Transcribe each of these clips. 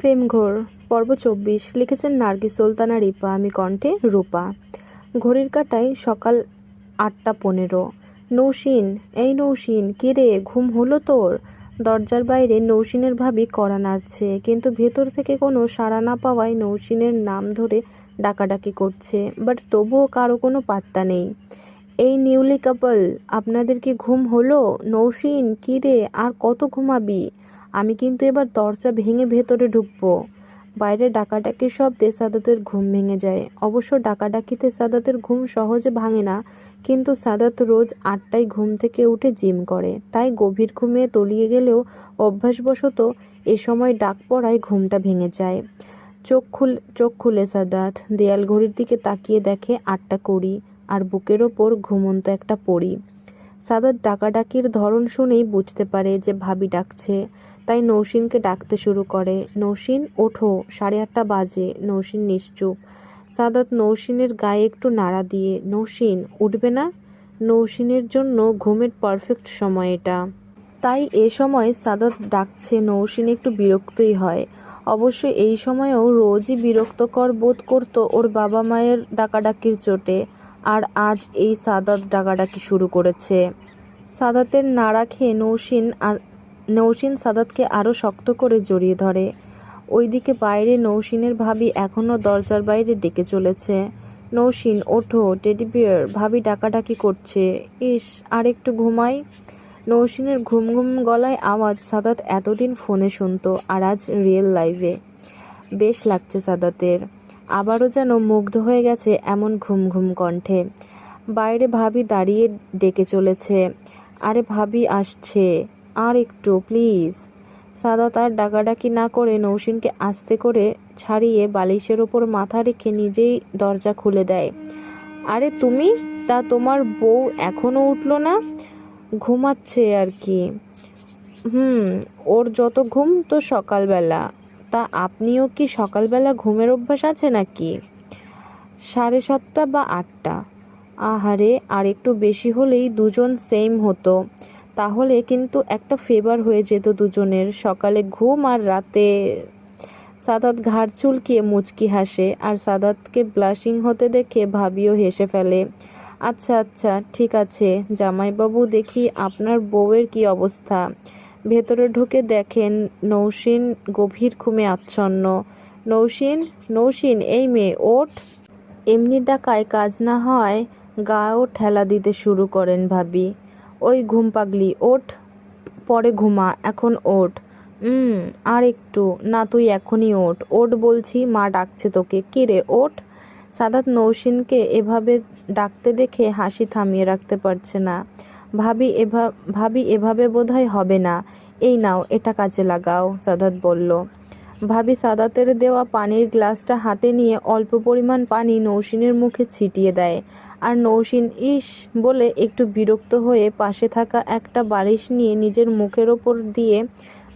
প্রেমঘোর পর্ব চব্বিশ, লিখেছেন নার্গিস সুলতানা, রিপা, আমি কণ্ঠে রূপা। ঘড়ির কাটায় সকাল আটটা পনেরো। নৌসিন, এই নৌসিন, কে রে, ঘুম হলো তোর? দরজার বাইরে নৌসিনের ভাবি কড়া নাড়ছে, কিন্তু ভেতর থেকে কোনো সাড়া না পাওয়ায় নৌসিনের নাম ধরে ডাকাডাকি করছে, বাট তবুও কারও কোনো পাত্তা নেই। এই নিউলি কাপল, আপনাদের কি ঘুম হলো? নৌসিন, কী রে, আর কত ঘুমাবি? আমি কিন্তু এবার দরজা ভেঙে ভেতরে ঢুকবো। বাইরে ডাকাডাকি শব্দে সাদাতের ঘুম ভেঙে যায়। অবশ্য ডাকাডাকিতে সাদাতের ঘুম সহজে ভাঙে না, কিন্তু সাদাত রোজ আটটায় ঘুম থেকে উঠে জিম করে। তাই গভীর ঘুমে তলিয়ে গেলেও অভ্যাসবশত এ সময় ডাক পড়ায় ঘুমটা ভেঙে যায়। চোখ খুল, চোখ খুলে সাদাত। দেয়াল ঘড়ির দিকে তাকিয়ে দেখে আটটা করি আর বুকের ওপর ঘুমন্ত একটা পড়ি সাদাত ডাকাডাকির ধরন শুনেই বুঝতে পারে যে ভাবি ডাকছে। তাই নৌসিনকে ডাকতে শুরু করে। নৌসিন, ওঠো, সাড়ে আটটা বাজে। নৌসিন নিশ্চুপ। সাদাত নৌসিনের গায়ে একটু নাড়া দিয়ে, নৌসিন, উঠবে না? নৌসিনের জন্য ঘুমের পারফেক্ট সময় এটা। তাই এ সময় সাদাত ডাকছে, নৌসিন একটু বিরক্তই হয়। অবশ্য এই সময়েও রোজই বিরক্তকর বোধ করত ওর বাবা মায়ের ডাকাডাকির চোটে। আর আজ এই সাদাত ডাকাডাকি শুরু করেছে। সাদাতের নাড়া খেয়ে নৌসিন নৌসিন সাদাতকে আরও শক্ত করে জড়িয়ে ধরে। ওইদিকে বাইরে নৌসিনের ভাবি এখনও দরজার বাইরে ডেকে চলেছে। নৌসিন, ওঠো, টেডি বিয়ার, ভাবি ডাকাডাকি করছে। ইস, আর একটু ঘুমাই? নৌসিনের ঘুম ঘুম গলায় আওয়াজ সাদাত এতদিন ফোনে শুনতো আর আজ রিয়েল লাইভে বেশ লাগছে সাদাতের। আবারও যেন মুগ্ধ হয়ে গেছে এমন ঘুম ঘুম কণ্ঠে। বাইরে ভাবি দাঁড়িয়ে ডেকে চলেছে। আরে ভাবি আসছে। আর একটু, প্লিজ। সাদা তার ডাকাডাকি না করে নৌসিনকে আস্তে করে ছাড়িয়ে বালিশের ওপর মাথা রেখে নিজেই দরজা খুলে দেয়। আরে তুমি? তা তোমার বউ এখনও উঠল না? ঘুমাচ্ছে আর কি। হুম, ওর যত ঘুম তো সকালবেলা। তা আপনিও কি সকালবেলা ঘুমের অভ্যাস আছে নাকি? সাড়ে সাতটা বা আটটা। আহারে, আর একটু বেশি হলেই দুজন সেম হতো। তাহলে কিন্তু একটা ফেভার হয়ে যেত দুজনের। সকালে ঘুম আর রাতে সাদাত ঘাড় চুলকিয়ে মুচকি হাসে, আর সাদাতকে ব্লাশিং হতে দেখে ভাবিও হেসে ফেলে আচ্ছা আচ্ছা ঠিক আছে, জামাইবাবু দেখি আপনার বউয়ের কি অবস্থা? ভেতরে ঢুকে দেখেন নৌসিন গভীর ঘুমে আচ্ছন্ন। নৌসিন নৌসিন, এই মেয়ে, ওঠ। এমনি ডাকায় কাজ না হয়, গাও ঠেলা দিতে শুরু করেন ভাবি। ওই ঘুম পাগলি, ওঠ। পরে ঘুমা, এখন ওঠ। হুম আর একটু। না, তুই এখনই ওঠ। ওঠ বলছি, মা ডাকছে তোকে। কে রে, ওঠ? সাদাত নৌসিনকে এভাবে ডাকতে দেখে হাসি থামিয়ে রাখতে পারছে না। ভাবি এভা, ভাবি এভাবে বোধহয় হবে না। এই নাও, এটা কাজে লাগাও, সাদাত বলল। ভাবি সাদাতের দেওয়া পানির গ্লাসটা হাতে নিয়ে অল্প পরিমাণ পানি নৌসিনের মুখে ছিটিয়ে দেয়। আর নৌসিন, ইস, বলে একটু বিরক্ত হয়ে পাশে থাকা একটা বালিশ নিয়ে নিজের মুখের ওপর দিয়ে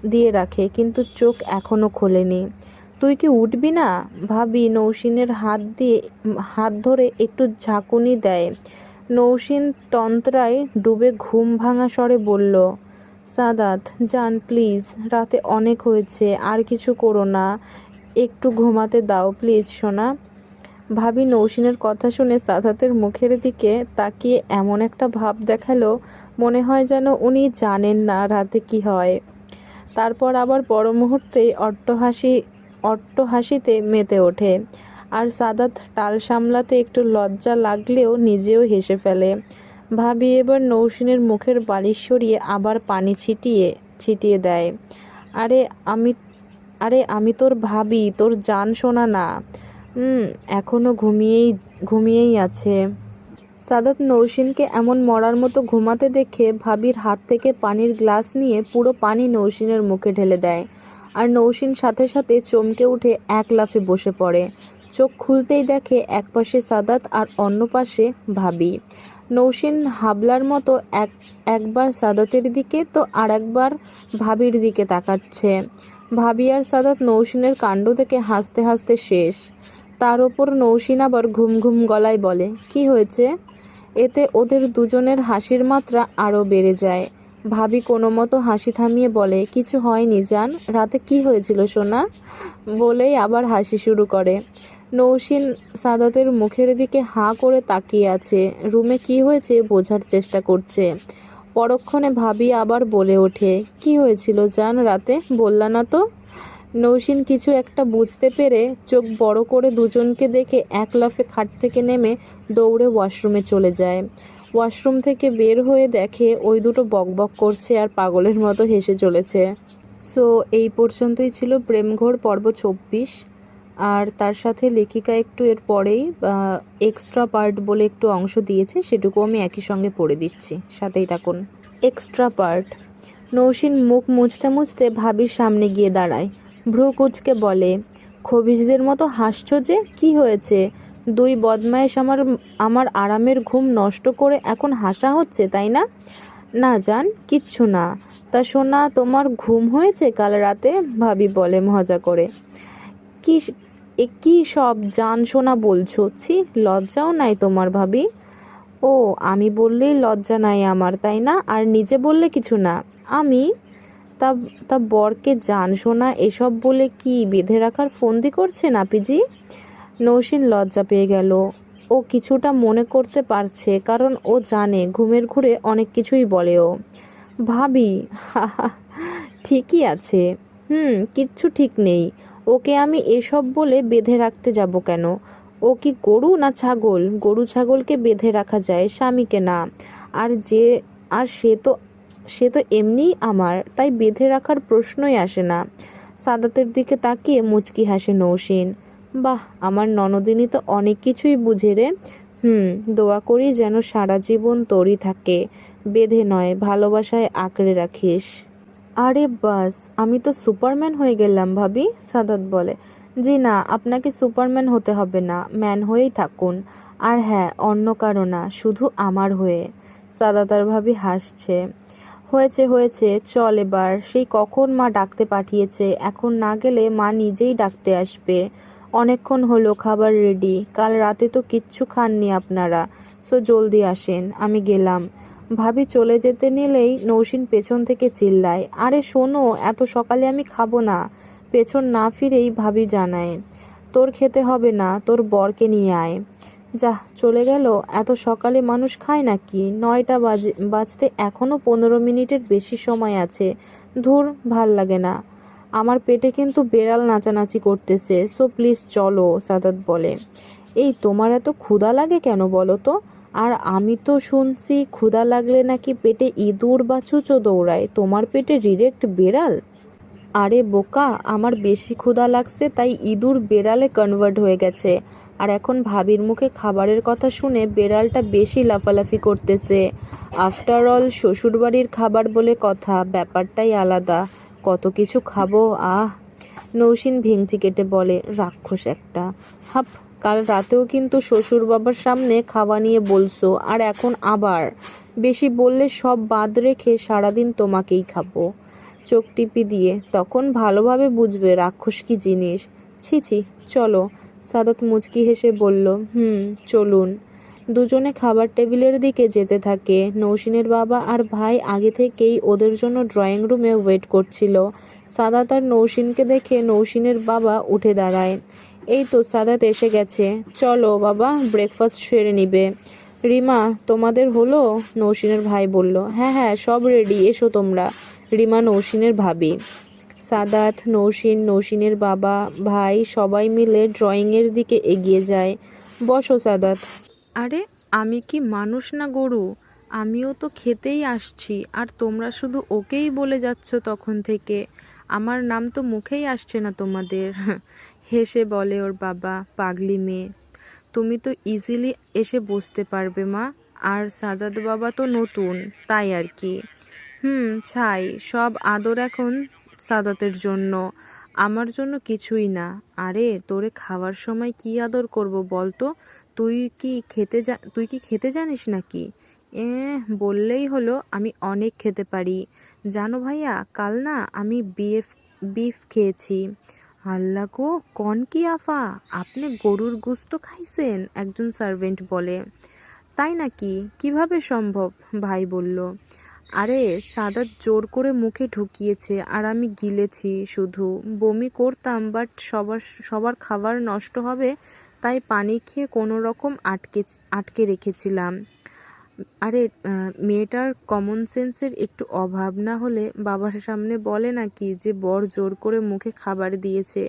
দিয়ে রাখে, কিন্তু চোখ এখনও খোলেনি। তুই কি উঠবি না? ভাবি নৌসিনের হাত দিয়ে, হাত ধরে একটু ঝাঁকুনি দেয়। নৌসিন তন্ত্রায় ডুবে ঘুম ভাঙা স্বরে বলল, সাদাত, যান, প্লিজ, রাতে অনেক হয়েছে, আর কিছু করো না, একটু ঘুমাতে দাও, প্লিজ, সোনা। ভাবি নৌসিনের কথা শুনে সাদাতের মুখের দিকে তাকিয়ে এমন একটা ভাব দেখাল, মনে হয় যেন উনি জানেন না রাতে কি হয়। তারপর আবার পর মুহূর্তেই অট্টহাসি, অট্টহাসিতে মেতে ওঠে। আর সাদাত টাল সামলাতে একটু লজ্জা লাগলেও নিজেও হেসে ফেলে। ভাবি এবার নৌসিনের মুখের বালিশ সরিয়ে আবার পানি ছিটিয়ে ছিটিয়ে দেয়। আরে আমি আরে আমি তোর ভাবি, তোর জান শোনা না। হুম এখনও ঘুমিয়েই ঘুমিয়েই আছে। সাদাত নৌসিনকে এমন মরার মতো ঘুমাতে দেখে ভাবির হাত থেকে পানির গ্লাস নিয়ে পুরো পানি নৌসিনের মুখে ঢেলে দেয়। আর নৌসিন সাথে সাথে চমকে উঠে এক লাফে বসে পড়ে। চোখ খুলতেই দেখে এক পাশে সাদাত আর অন্য পাশে ভাবি। নৌসিন হাবলার মতো এক, একবার সাদাতের দিকে তো আর একবার ভাবির দিকে তাকাচ্ছে। ভাবি আর সাদাত নৌসিনের কাণ্ড থেকে হাসতে হাসতে শেষ। তার ওপর নৌসিন আবার ঘুম ঘুম গলায় বলে, কি হয়েছে? এতে ওদের দুজনের হাসির মাত্রা আরও বেড়ে যায়। ভাবি কোনো মতো হাসি থামিয়ে বলে, কিছু হয়নি জান, রাতে কি হয়েছিল সোনা? বলেই আবার হাসি শুরু করে। নৌসিন সাদাতের মুখের দিকে হাঁ করে তাকিয়ে আছে। রুমে কি হয়েছে বোঝার চেষ্টা করছে। পরক্ষণে ভাবি আবার বলে ওঠে, কি হয়েছিল জান রাতে? বললা না তো? নৌসিন কিছু একটা বুঝতে পেরে চোখ বড় করে দুজনকে দেখে এক লাফে খাট থেকে নেমে দৌড়ে ওয়াশরুমে চলে যায়। ওয়াশরুম থেকে বের হয়ে দেখে ওই দুটো বকবক করছে আর পাগলের মতো হেসে চলেছে। সো, এই পর্যন্তই ছিল প্রেমঘোর পর্ব চব্বিশ। আর তার সাথে লেখিকা একটু এর পরেই এক্সট্রা পার্ট বলে একটু অংশ দিয়েছে, সেটুকু আমি একই সঙ্গে পড়ে দিচ্ছি। সাথেই থাকুন। এক্সট্রা পার্ট নৌসিন মুখ মুছতে মুছতে ভাবির সামনে গিয়ে দাঁড়ায়। ভ্রু কুচকে বলে খবিশদের মতো হাসছো যে, কি হয়েছে? দুই বদমায়েশ আমার আমার আরামের ঘুম নষ্ট করে এখন হাসা হচ্ছে, তাই না? না জান, কিচ্ছু না। তা শোনা তোমার ঘুম হয়েছে কাল রাতে? ভাবি বলে মজা করে। কি এ কি সব জান শোনা বলছো? ছি, লজ্জাও নাই তোমার ভাবি। ও, আমি বললেই লজ্জা নাই আমার, তাই না? আর নিজে বললে কিছু না। আমি? তা তা বরকে জান শোনা এসব বলে কি বেঁধে রাখার ফন্দি করছে নাপিজি? নৌসিন লজ্জা পেয়ে গেল। ও কিছুটা মনে করতে পারছে, কারণ ও জানে ঘুমের ঘুরে অনেক কিছুই বলে ও। ভাবি ঠিকই আছে। হুম, কিচ্ছু ঠিক নেই। ওকে আমি এসব বলে বেঁধে রাখতে যাব কেন? ও কি গরু না ছাগল? গরু ছাগলকে বেঁধে রাখা যায় স্বামীকে না। আর যে, আর সে তো সে তো এমনিই আমার, তাই বেঁধে রাখার প্রশ্নই আসে না। সাদাতের দিকে তাকিয়ে মুচকি হাসে নৌসিন। বাহ, আমার ননদিনী তো অনেক কিছুই বুঝে রে। হুম, দোয়া করি যেন সারা জীবন তোরই থাকে। বেঁধে নয়, ভালোবাসায় আঁকড়ে রাখিস। আরে বাস, আমি তো সুপারম্যান হয়ে গেলাম ভাবি, সাদাত বলে। জি না, আপনাকে সুপারম্যান হতে হবে না, ম্যান হয়েই থাকুন। আর হ্যাঁ অন্য কারও না, শুধু আমার হয়ে। সাদাত আর ভাবি হাসছে। হয়েছে হয়েছে, চল এবার। সেই কখন মা ডাকতে পাঠিয়েছে, এখন না গেলে মা নিজেই ডাকতে আসবে। অনেকক্ষণ হলো, খাবার রেডি কাল রাতে তো কিচ্ছু খাননি আপনারা। সো জলদি আসেন, আমি গেলাম। ভাবি চলে যেতে নিলেই নৌসিন পেছন থেকে চিল্লায়, আরে শোনো, এত সকালে আমি খাব না। পেছন না ফিরেই ভাবি জানায়, তোর খেতে হবে না, তোর বরকে নিয়ে আয়। যাহ, চলে গেল, এত সকালে মানুষ খায় নাকি? নয়টা বাজে, বাজতে এখনও পনেরো মিনিটের বেশি সময় আছে, ধুর, ভালো লাগে না। আমার পেটে কিন্তু বেড়াল নাচানাচি করতেছে, সো প্লিজ চলো, সাদাত বলে। এই, তোমার এত ক্ষুধা লাগে কেন বলো তো? আর আমি তো শুনছি ক্ষুধা লাগলে নাকি পেটে ইঁদুর বা চুচো দৌড়ায়। তোমার পেটে ডিরেক্ট বেড়াল? আরে বোকা, আমার বেশি ক্ষুধা লাগছে, তাই ইঁদুর বেড়ালে কনভার্ট হয়ে গেছে। আর এখন ভাবির মুখে খাবারের কথা শুনে বেড়ালটা বেশি লাফালাফি করতেছে। আফটার অল শ্বশুরবাড়ির খাবার বলে কথা, ব্যাপারটাই আলাদা। কত কিছু খাব, আহ। নৌসিন ভেংচি কেটে বলে, রাক্ষস একটা। হাপ কাল রাতেও কিন্তু শ্বশুর বাবার সামনে খাওয়া নিয়ে বলছো, আর এখন আবার। বেশি বললে সব বাদ রেখে সারাদিন তোমাকেই খাব। চোখ টিপি দিয়ে, তখন ভালোভাবে বুঝবে রাক্ষস কি জিনিস। ছি ছি, চলো, সাদাত মুচকি হেসে বলল, হুম, চলুন। দুজনে খাবার টেবিলের দিকে যেতে থাকে। নৌসিনের বাবা আর ভাই আগে থেকেই ওদের জন্য ড্রয়িং রুমে ওয়েট করছিল। সাদাত আর নৌসিনকে দেখে নৌসিনের বাবা উঠে দাঁড়ায়। এই তো সাদাত এসে গেছে। চলো বাবা ব্রেকফাস্ট সেরে নিবে। রিমা, তোমাদের হলো? নৌসিনের ভাই বলল। হ্যাঁ হ্যাঁ সব রেডি এসো তোমরা। রিমা নৌসিনের ভাবি। সাদাত নৌসিন নৌসিনের বাবা, ভাই, সবাই মিলে ড্রয়িংয়ের দিকে এগিয়ে যায়। বসো সাদাত। আরে, আমি কি মানুষ না গরু? আমিও তো খেতেই আসছি, আর তোমরা শুধু ওকেই বলে যাচ্ছ তখন থেকে। আমার নাম তো মুখেই আসছে না তোমাদের। হেসে বলে ওর বাবা, পাগলি মেয়ে। তুমি তো ইজিলি এসে বসতে পারবে মা। আর সাদাত বাবা তো নতুন, তাই আর কি। হুম, ছাই, সব আদর এখন সাদাতের জন্য। আমার জন্য কিছুই না। আরে, তোরে খাওয়ার সময় কি আদর করব বলতো? তুই কি খেতে জা, তুই কি খেতে জানিস নাকি? এ বললেই হলো আমি অনেক খেতে পারি। জানো ভাইয়া, কাল না আমি বিএফ বিফ খেয়েছি। আল্লাহ গো কন কি আফা? আপনি গরুর গুস্ত খাইছেন, একজন সার্ভেন্ট বলে। তাই নাকি? কীভাবে সম্ভব? ভাই বলল। আরে, সাদাত জোর করে মুখে ঢুকিয়েছে আর আমি গিলেছি শুধু। বমি করতাম বাট সবার সবার খাবার নষ্ট হবে, তাই পানি খেয়ে কোনো রকম আটকে আটকে রেখেছিলাম। আরে মেয়েটার কমন সেন্সের একটু অভাব না হলে বাবার সামনে বলে নাকি যে, বর জোর করে মুখে খাবার দিয়েছে।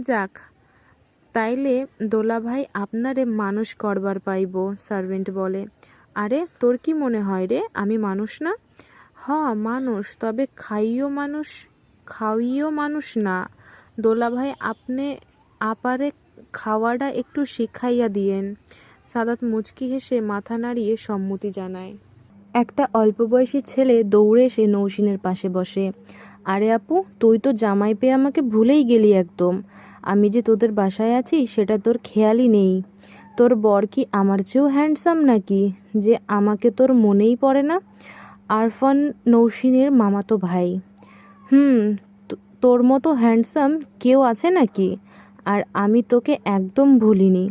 যাক, তাইলে দোলাভাই আপনারে মানুষ করবার পাইব সার্ভেন্ট বলে। আরে, তোর কি মনে হয় রে? আমি মানুষ না? হ, মানুষ, তবে খাইও মানুষ, খাওয়িও মানুষ না। দোলাভাই আপনি, আপারে খাওয়াটা একটু শিখাইয়া দিয়েন। সাদাত মুচকি হেসে মাথা নাড়িয়ে সম্মতি জানায়। একটা অল্প বয়সী ছেলে দৌড়ে এসে নৌসিনের পাশে বসে। আরে আপু, তুই তো জামাই পেয়ে আমাকে ভুলেই গেলি একদম। আমি যে তোদের বাসায় আছি, সেটা তোর খেয়ালই নেই। তোর বর কি আমার চেয়েও হ্যান্ডসাম নাকি? যে আমাকে তোর মনেই পড়ে না? আরফান নৌসিনের মামাতো ভাই। হুম তোর মতো হ্যান্ডসাম কেউ আছে নাকি? আর আমি তোকে একদম ভুলিনি।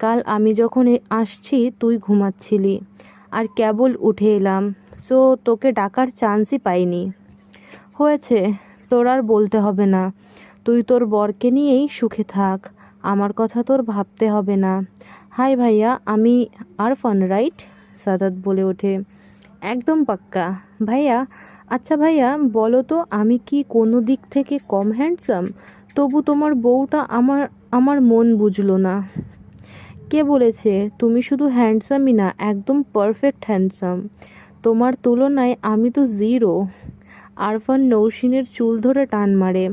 কাল আমি যখন আসছি, তুই ঘুমাচ্ছিলি। আর কেবল উঠে এলাম। সো, তোকে ডাকার চান্সই পাইনি। হয়েছে, তোর আর বলতে হবে না। তুই তোর বরকে নিয়েই সুখে থাক। আমার কথা তোর ভাবতে হবে না। হাই ভাইয়া, আমি আরফান, রাইট? সাদাত বলে ওঠে। একদম পাক্কা। ভাইয়া আচ্ছা ভাইয়া, বলো তো, আমি কি কোনো দিক থেকে কম হ্যান্ডসাম তবু তোমার বউটা আমার আমার মন বুঝলো না। কে বলেছে? তুমি শুধু হ্যান্ডসামই না, একদম পারফেক্ট হ্যান্ডসাম তোমার তুলনায় আমি তো জিরো আরফান নৌসিনের চুল ধরে টান মারে।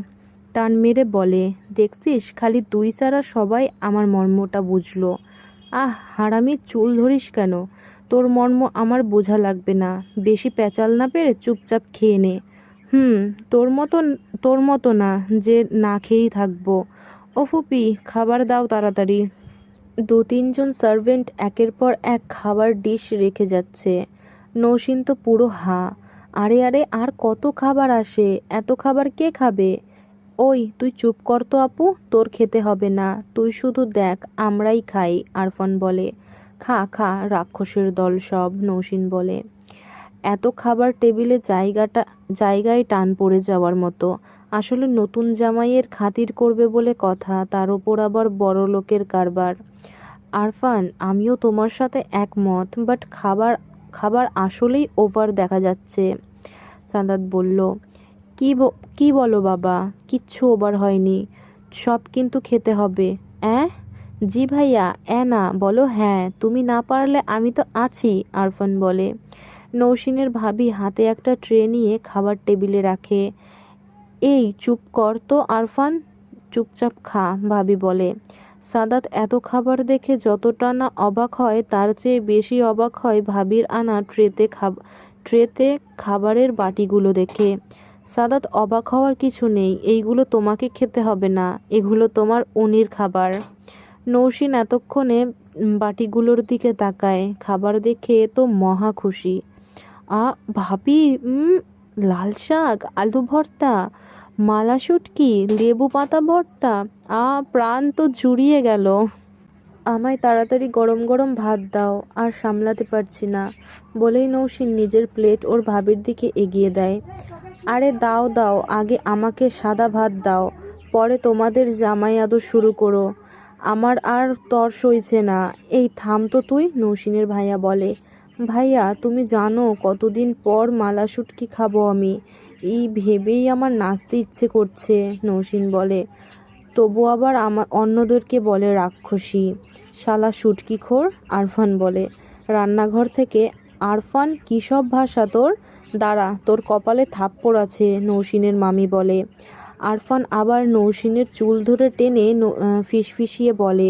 টান মেরে বলে, দেখছিস, খালি তুই ছাড়া সবাই আমার মর্মটা বুঝলো। আহ, হারামি, চুল ধরিস কেন? তোর মর্ম আমার বোঝা লাগবে না। বেশি প্যাচাল না পেরে চুপচাপ খেয়ে নে। হুম, তোর মতো তোর মতো না, যে না খেয়েই থাকব। ও ফুপি খাবার দাও তাড়াতাড়ি। দু তিনজন সার্ভেন্ট একের পর এক খাবার ডিশ রেখে যাচ্ছে। নৌসিন তো পুরো হা। আরে আরে, আর কত খাবার আসে? এত খাবার কে খাবে? ওই, তুই চুপ কর তো আপু, তোর খেতে হবে না। তুই শুধু দেখ, আমরাই খাই, আরফান বলে। খা খা, রাক্ষসের দল সব, নৌসিন বলে। এত খাবার টেবিলে জায়গাটা, জায়গায় টান পড়ে যাওয়ার মতো। আসলে নতুন জামাইয়ের খাতির করবে বলে কথা, তার ওপর আবার বড় লোকের কারবার। আরফান, আমিও তোমার সাথে একমত বাট খাবার খাবার আসলেই ওভার দেখা যাচ্ছে, সাদাত বলল। কি কি বলো বাবা, কিচ্ছু ওভার হয়নি। সব কিন্তু খেতে হবে। অ্যাঁ? জি ভাইয়া এ না, বলো হ্যাঁ তুমি না পারলে আমি তো আছি, আরফান বলে। নৌসিনের ভাবি হাতে একটা ট্রে নিয়ে খাবার টেবিলে রাখে। এই, চুপ কর তো, আরফান, চুপচাপ খা ভাবি বলে। সাদাত এত খাবার দেখে যতটা না অবাক হয়, তার চেয়ে বেশি অবাক হয় ভাবির আনা ট্রেতে ট্রেতে খাবারের বাটিগুলো দেখে। সাদাত অবাক হওয়ার কিছু নেই, এইগুলো তোমাকে খেতে হবে না, এগুলো তোমার উনির খাবার। নৌসিন এতক্ষণে বাটিগুলোর দিকে তাকায়, খাবার দেখে তো মহা খুশি। আ, ভাবি লাল শাক, আলু ভর্তা, মালা শুটকি, লেবু পাতা ভর্তা, আ, প্রাণ তো জুড়িয়ে গেল। আমায় তাড়াতাড়ি গরম গরম ভাত দাও, আর সামলাতে পারছি না। বলেই নৌসিন নিজের প্লেট ওর ভাবির দিকে এগিয়ে দেয়। আরে দাও দাও, আগে আমাকে সাদা ভাত দাও, পরে তোমাদের জামাই আদর শুরু করো। আমার আর তর সইছে না, এই থাম তো তুই, নৌসিনের ভাইয়া বলে। ভাইয়া, তুমি জানো কতদিন পর মালা শুটকি খাব আমি। এই ভেবেই আমার নাচতে ইচ্ছে করছে, নৌসিন বলে। তবু আবার আমার অন্যদেরকে বলে রাক্ষসী। শালা শুটকিখোর, আরফান বলে। রান্নাঘর থেকে, আরফান, কী সব ভাষা তোর? দাঁড়া, তোর কপালে থাপ্পড় আছে, নৌসিনের মামি বলে। আরফান আবার নৌসিনের চুল ধরে টেনে ফিসফিসিয়ে বলে,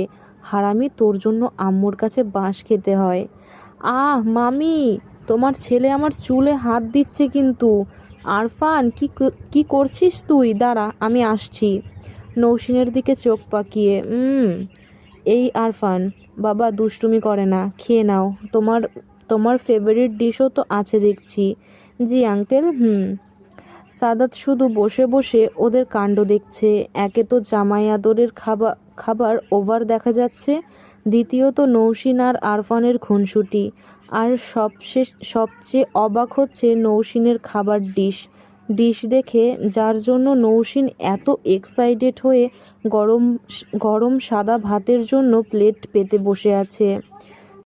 হারামি, তোর জন্য আম্মুর কাছে বাঁশ খেতে হয়। আহ, মামি, তোমার ছেলে আমার চুলে হাত দিচ্ছে কিন্তু। আরফান, কি ক- করছিস তুই? দাঁড়া, আমি আসছি। নৌসিনের দিকে চোখ পাকিয়ে এই আরফান, বাবা দুষ্টুমি করে না, খেয়ে নাও। তোমার তোমার ফেভারিট ডিশও তো আছে দেখছি। জি আঙ্কেল হুম। সাদাত শুধু বসে বসে ওদের কাণ্ড দেখছে। একে তো জামাই আদরের খাবার খাবার ওভার দেখা যাচ্ছে। দ্বিতীয়ত নৌসিন আর আরফানের খুনসুটি। আর সবশেষ সবচেয়ে অবাক হচ্ছে নৌসিনের খাবার ডিশ। ডিশ দেখে যার জন্য নৌসিন এত এক্সাইটেড হয়ে গরম গরম সাদা ভাতের জন্য প্লেট পেতে বসে আছে।